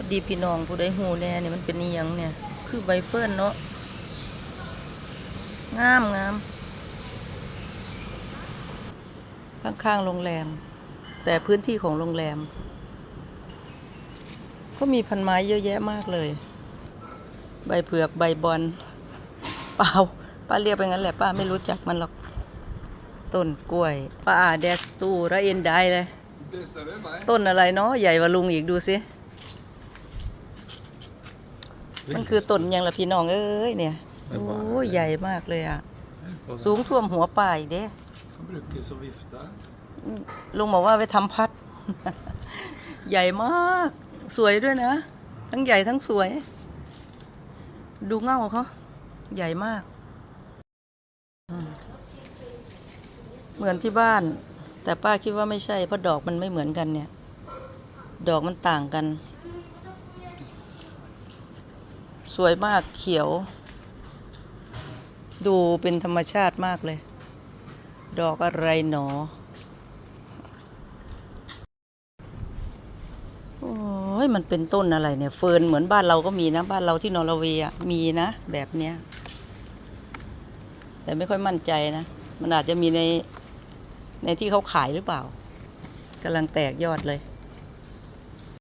พอดีพี่น้องผู้ใดหูแน่นี่มันเป็นนี่ยังเนี่ย คือใบเฟิร์นเนาะงามงามข้างๆโรงแรม แต่พื้นที่ของโรงแรม ก็มีพันไม้เยอะแยะมากเลย ใบเผือกใบบอลเปล่าป้าเรียกไปงั้นแหละป้าไม่รู้จักมันหรอกต้นกล้วยป้าเดสตูระเอ็นไดเลย Det stämmer mig. ต้นอะไรเนาะใหญ่กว่าลุงอีกดูสิ มันคือต้นหยังละพี่น้องเอ้ยเนี่ยโอ้ยใหญ่มากเลยอะ สูงท่วมหัวป่าอีกเด้ Han brukar som vifta. ลุงบอกว่าไปทำพัด ใหญ่มาก สวยด้วยนะ ทั้งใหญ่ทั้งสวย ดูเง่าเขาใหญ่มากอืมเหมือนที่บ้าน แต่ป้าคิดว่าไม่ใช่เพราะดอกมันไม่เหมือนกันเนี่ย ดอกมันต่างกัน สวยมากเขียว ดูเป็นธรรมชาติมากเลย ดอกอะไรหนอ โอ้ยมันเป็นต้นอะไรเนี่ย เฟิร์นเหมือนบ้านเราก็มีนะ บ้านเราที่นอร์เวย์มีนะ แบบเนี้ย แต่ไม่ค่อยมั่นใจนะ มันอาจจะมีในในที่เขาขายหรือเปล่ากำลังแตกยอดเลย